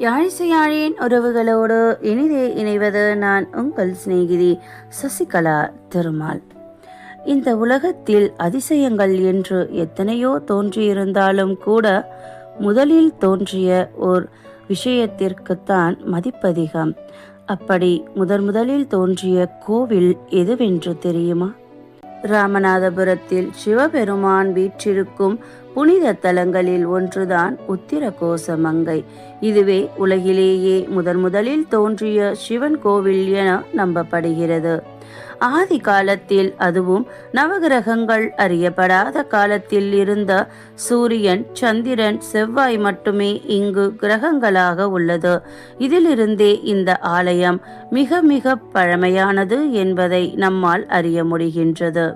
யாழிசையாழியின் உறவுகளோடு இனிதே இணைவது நான் உங்கள் சிநேகிதி சசிகலா திருமால். இந்த உலகத்தில் அதிசயங்கள் என்று எத்தனையோ தோன்றியிருந்தாலும் கூட முதலில் தோன்றிய ஓர் விஷயத்திற்குத்தான் மதிப்பதிகம். அப்படி முதன் முதலில் தோன்றிய கோவில் எதுவென்று தெரியுமா? ராமநாதபுரத்தில் சிவபெருமான் வீற்றிருக்கும் புனித தலங்களில் ஒன்றுதான் உத்திரகோச மங்கை. இதுவே உலகிலேயே முதன் முதலில் தோன்றிய சிவன் கோவில் என நம்பப்படுகிறது. ஆதி காலத்தில் அதுவும் நவகிரகங்கள் அறியப்படாத காலத்தில் இருந்த சூரியன் சந்திரன் செவ்வாய் மட்டுமே இங்கு கிரகங்களாக உள்ளது. இதிலிருந்தே இந்த ஆலயம் மிக மிக பழமையானது என்பதை நம்மால் அறிய முடிகின்றது.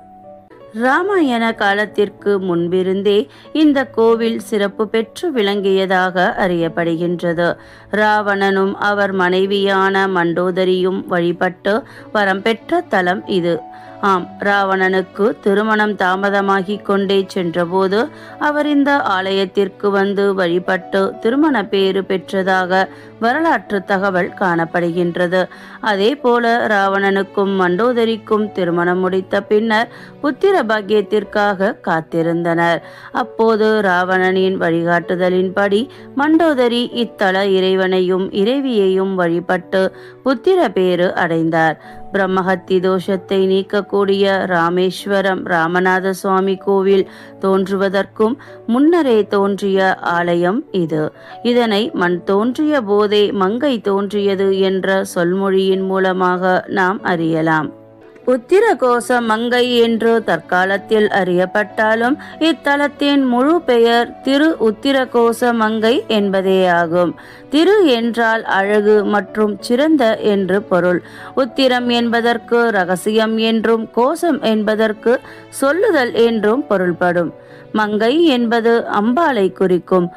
ராமாயண காலத்திற்கு முன்பிருந்தே இந்த கோவில் சிறப்பு பெற்று விளங்கியதாக அறியப்படுகின்றது. ராவணனும் அவர் மனைவியான மண்டோதரியும் வழிபட்டு வரம் பெற்ற தலம் இது. ஆம் ராவணனுக்கு திருமணம் தாமதமாகிக் கொண்டே சென்றபோது அவர் இந்த ஆலயத்திற்கு வந்து வழிபட்டு திருமண பேறு பெற்றதாக வரலாற்று தகவல் காணப்படுகின்றது. அதே போல ராவணனுக்கும் மண்டோதரிக்கும் திருமணம் முடித்த பின்னர் புத்திர பாக்கியத்திற்காக காத்திருந்தனர். அப்போது ராவணனின் வழிகாட்டுதலின்படி மண்டோதரி இத்தல இறைவனையும் இறைவியையும் வழிபட்டு புத்திர பேறு அடைந்தார். பிரம்மஹத்தி தோஷத்தை நீக்கக்கூடிய ராமேஸ்வரம் ராமநாத சுவாமி கோவில் தோன்றுவதற்கும் முன்னரே தோன்றிய ஆலயம் இது. இதனை மண் தோன்றிய போதே மங்கை தோன்றியது என்ற சொல்மொழியின் மூலமாக நாம் அறியலாம். உத்திரகோச மங்கை என்று தற்காலத்தில் அறியப்பட்டாலும் இத்தலத்தின் முழு பெயர் திரு உத்திரகோச மங்கை என்பதேயாகும் திரு என்றால் அழகு மற்றும் சிறந்த என்று பொருள். உத்திரம் என்பதற்கு ரகசியம் என்றும் கோசம் என்பதற்கு சொல்லுதல் என்றும் பொருள்படும். மங்கை என்பது அம்பாளை குறிக்கும்.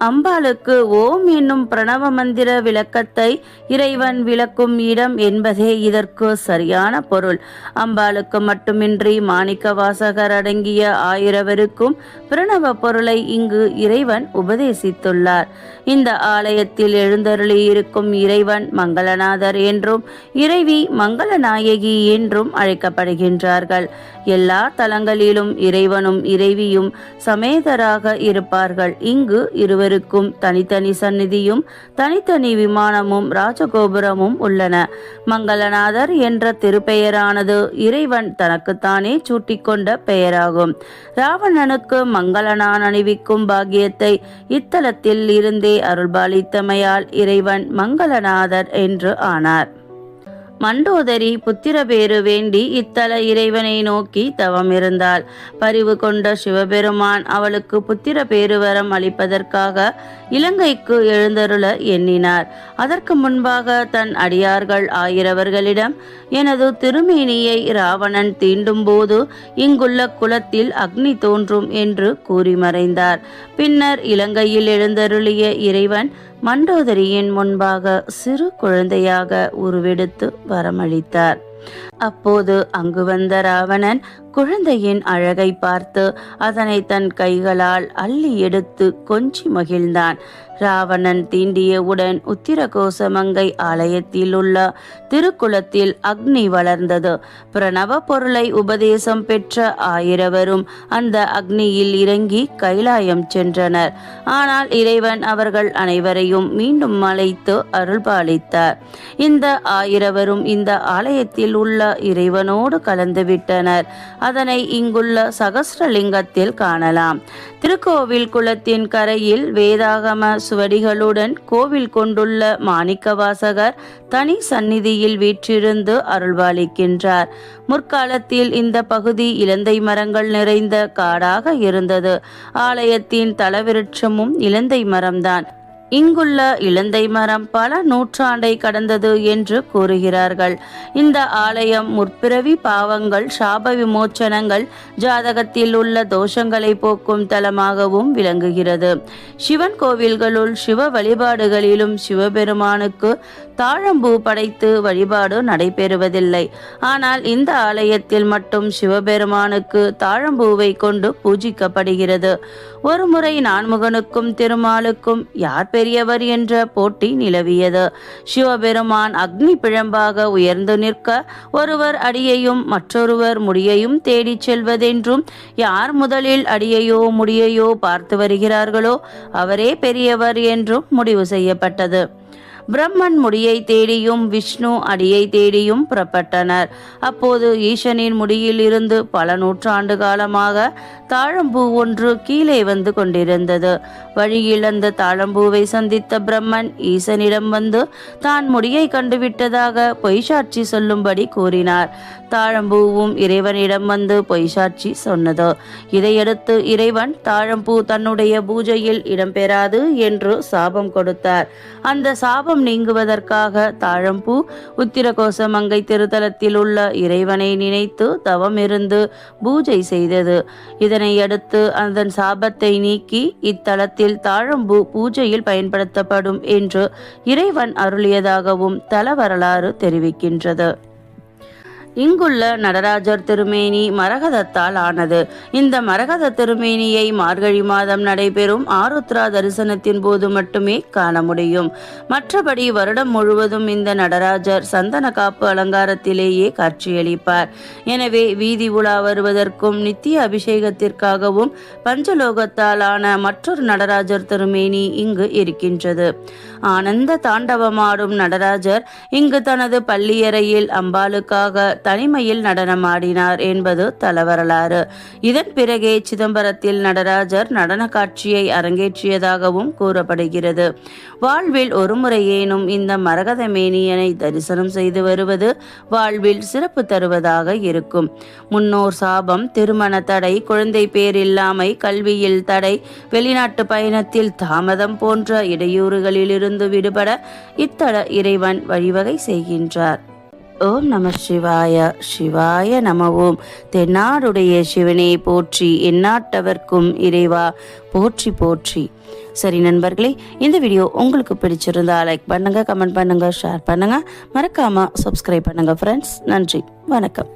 அம்பாளுக்கு ஓம் என்னும் பிரணவ மந்திர விளக்கத்தை இறைவன் விளக்கும் இடம் என்பதே இதற்கு சரியான பொருள். அம்பாளுக்கு மட்டுமின்றி மாணிக்க வாசகர் அடங்கிய ஆயிரவருக்கும் பிரணவ பொருளை இங்கு இறைவன் உபதேசித்துள்ளார். இந்த ஆலயத்தில் எழுந்தருளி இருக்கும் இறைவன் மங்களநாதர் என்றும் இறைவி மங்களநாயகி என்றும் அழைக்கப்படுகின்றார்கள். எல்லா தலங்களிலும் இறைவனும் இறைவியும் சமேதராக இருப்பார்கள். இங்கு இருவருக்கும் தனித்தனி சந்நிதியும் தனித்தனி விமானமும் ராஜகோபுரமும் உள்ளன. மங்களநாதர் என்ற திருப்பெயரானது இறைவன் தனக்குத்தானே சூட்டிக்கொண்ட பெயராகும். ராவணனுக்கு மங்களனான் அணிவிக்கும் பாக்கியத்தை இத்தலத்தில் இருந்தே அருள்பாலித்தமையால் இறைவன் மங்களநாதர் என்று ஆனார். மண்டோதரி புத்திரபேறு வேண்டி இத்தல இறைவனை நோக்கி தவம் இருந்தாள். பரிவு கொண்ட சிவபெருமான் அவளுக்கு புத்திர பேருவரம் அளிப்பதற்காக இலங்கைக்கு எழுந்தருள எண்ணினார். அதற்கு முன்பாக தன் அடியார்கள் ஆயிரவர்களிடம் எனது திருமேனியை ராவணன் தீண்டும் போது இங்குள்ள குலத்தில் அக்னி தோன்றும் என்று கூறி மறைந்தார். பின்னர் இலங்கையில் எழுந்தருளிய இறைவன் மண்டோதரியின் முன்பாக சிறு குழந்தையாக உருவெடுத்து வரமளித்தார். அப்போது அங்கு வந்த ராவணன் குழந்தையின் அழகை பார்த்து அதனை தன் கைகளால் அள்ளி எடுத்து கொஞ்சி மகிழ்ந்தான். ராவணன் தீண்டியவுடன் உத்திரகோசமங்கை ஆலயத்தில் உள்ள திருக்குளத்தில் அக்னி வளர்ந்தது. பிரணவ பொருளை உபதேசம் பெற்ற ஆயிரவரும் அந்த அக்னியில் இறங்கி கைலாயம் சென்றனர். ஆனால் இறைவன் அவர்கள் அனைவரையும் மீண்டும் அழைத்து அருள்பாலித்தார். இந்த ஆயிரவரும் இந்த ஆலயத்தில் உள்ள இறைவனோடு கலந்துவிட்டனர் அதனை இங்குள்ள சகஸ்ரலிங்கத்தில் காணலாம். திருக்கோவில் குளத்தின் கரையில் வேதாகம சுவடிகளுடன் கோவில் கொண்டுள்ள மாணிக்கவாசகர் தனி சந்நிதியில் வீற்றிருந்து அருள்வாளிக்கின்றார். முற்காலத்தில் இந்த பகுதி இலந்தை மரங்கள் நிறைந்த காடாக இருந்தது. ஆலயத்தின் தலவிருட்சமும் இலந்தை மரம்தான். இங்குள்ள இலந்தை மரம் பல நூற்றாண்டை கடந்தது என்று கூறுகிறார்கள். இந்த ஆலயம் முற்பிறவி பாவங்கள் சாப விமோச்சனங்கள் ஜாதகத்தில் உள்ள தோஷங்களை போக்கும் தலமாகவும் விளங்குகிறது. சிவன் கோவில்களுள் சிவ வழிபாடுகளிலும் சிவபெருமானுக்கு தாழம்பூ படைத்து வழிபாடு நடைபெறுவதில்லை. ஆனால் இந்த ஆலயத்தில் மட்டும் சிவபெருமானுக்கு தாழம்பூவை கொண்டு பூஜிக்கப்படுகிறது. ஒருமுறை நான்முகனுக்கும் திருமாலுக்கும் யார் பெரிய பெரியவர் என்ற போட்டி நிலவியது. சிவபெருமான் அக்னி பிழம்பாக உயர்ந்து நிற்க ஒருவர் அடியையும் மற்றொருவர் முடியையும் தேடிச் செல்வதென்றும் யார் முதலில் அடியையோ முடியையோ பார்த்து வருகிறார்களோ அவரே பெரியவர் என்றும் முடிவு செய்யப்பட்டது. பிரம்மன் முடியை தேடியும் விஷ்ணு அடியை தேடியும் புறப்பட்டனர். அப்போது ஈசனின் முடியில் இருந்து பல நூற்றாண்டு காலமாக தாழம்பூ ஒன்று கீழே வந்து கொண்டிருந்தது. வழியில் அந்த தாழம்பூவை சந்தித்த பிரம்மன் ஈசனிடம் வந்து தான் முடியை கண்டுவிட்டதாக பொய்சாட்சி சொல்லும்படி கூறினார். தாழம்பூவும் இறைவனிடம் வந்து பொய்சாட்சி சொன்னது. இதையடுத்து இறைவன் தாழம்பூ தன்னுடைய பூஜையில் இடம்பெறாது என்று சாபம் கொடுத்தார். அந்த சாபம் நீங்குவதற்காக தாழம்பூ உத்திரகோச மங்கை திருத்தலத்தில் உள்ள இறைவனை நினைத்து தவமிருந்து பூஜை செய்தது. இதனை அடுத்து அதன் சாபத்தை நீக்கி இத்தலத்தில் தாழம்பூ பூஜையில் பயன்படுத்தப்படும் என்று இறைவன் அருளியதாகவும் தல வரலாறு தெரிவிக்கின்றது. இங்குள்ள நடராஜர் திருமேனி மரகதத்தால் ஆனது. இந்த மரகத திருமேனியை மார்கழி மாதம் நடைபெறும் ஆருத்ரா தரிசனத்தின் போது மட்டுமே காண முடியும். மற்றபடி வருடம் முழுவதும் இந்த நடராஜர் சந்தன காப்பு அலங்காரத்திலேயே காட்சியளிப்பார். எனவே வீதி உலா வருவதற்கும் நித்திய அபிஷேகத்திற்காகவும் பஞ்சலோகத்தால் ஆன மற்றொரு நடராஜர் திருமேனி இங்கு இருக்கின்றது. ஆனந்த தாண்டவமாடும் நடராஜர் இங்கு தனது பள்ளியறையில் அம்பாளுக்காக தனிமையில் நடனமாடினார் என்பது தலவரலாறு. இதன் பிறகே சிதம்பரத்தில் நடராஜர் நடன காட்சியை அரங்கேற்றியதாகவும் கூறப்படுகிறது. வாழ்வில் ஒருமுறையேனும் இந்த மரகத மேனியனை தரிசனம் செய்து வருவது வாழ்வில் சிறப்பு தருவதாக இருக்கும். முன்னோர் சாபம் திருமண தடை குழந்தை பேர் இல்லாமை கல்வியில் தடை வெளிநாட்டு பயணத்தில் தாமதம் போன்ற இடையூறுகளிலிருந்து விடுபட இத்தல இறைவன் வழிவகை செய்கின்றார். ஓம் நம சிவாய சிவாய நம ஓம் தென்னாடுடைய சிவனே போற்றி எந்நாட்டவர்க்கும் இறைவா போற்றி போற்றி. சரி நண்பர்களே இந்த வீடியோ உங்களுக்கு பிடிச்சிருந்தா லைக் பண்ணுங்கள் கமெண்ட் பண்ணுங்க ஷேர் பண்ணுங்கள் மறக்காம சப்ஸ்கிரைப் பண்ணுங்கள் ஃப்ரெண்ட்ஸ் நன்றி வணக்கம்.